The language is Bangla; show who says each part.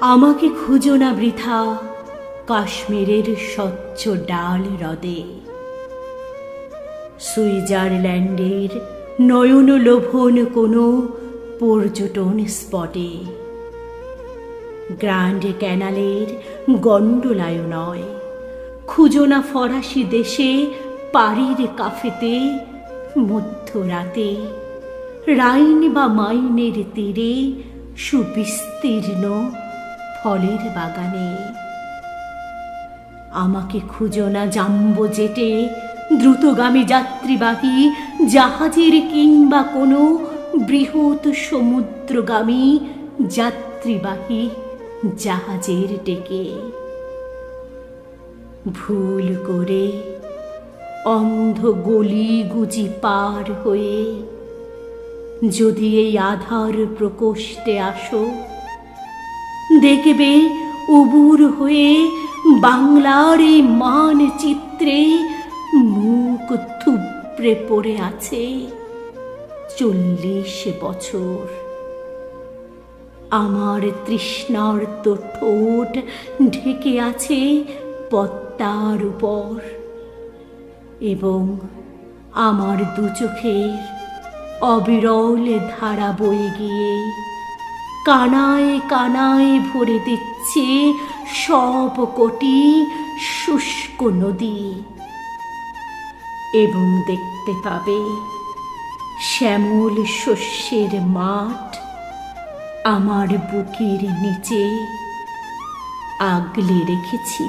Speaker 1: আমাকে খুঁজো না বৃথা কাশ্মীরের স্বচ্ছ ডাল হ্রদে। সুইজারল্যান্ডের নয়ন লোভন কোনো পর্যটন স্পটে। গ্র্যান্ড ক্যানালের গন্ডোলায় নয়। খুঁজো না ফরাসি দেশে পাড়ির কাফেতে মধ্যরাতে। রাইন বা মাইনের তীরে সুবিস্তীর্ণ ফলের বাগানে। আমাকে খুঁজো না জাম্বো জেটে দ্রুতগামী যাত্রীবাহী, জাহাজের কিংবা কোনো বৃহৎ সমুদ্রগামী যাত্রীবাহী জাহাজের ডেকে। ভুল করে অন্ধ গলি গুজি পার হয়ে যদি এই আধার প্রকোষ্ঠে আসো দেখবে উবুর হয়ে বাংলার এই মানচিত্রে মুখ থুবড়ে পড়ে আছে চল্লিশ বছর। আমার তৃষ্ণার্ত ঠোঁট ঢেকে আছে পদ্মার উপর এবং আমার দু চোখের অবিরল ধারা বয়ে গিয়ে কানায় কানায় ভরে দিচ্ছে সব কোটি শুষ্ক নদী। এবং দেখতে পাবে শ্যামল শস্যের মাঠ আমার বুকের নিচে আগলে রেখেছি।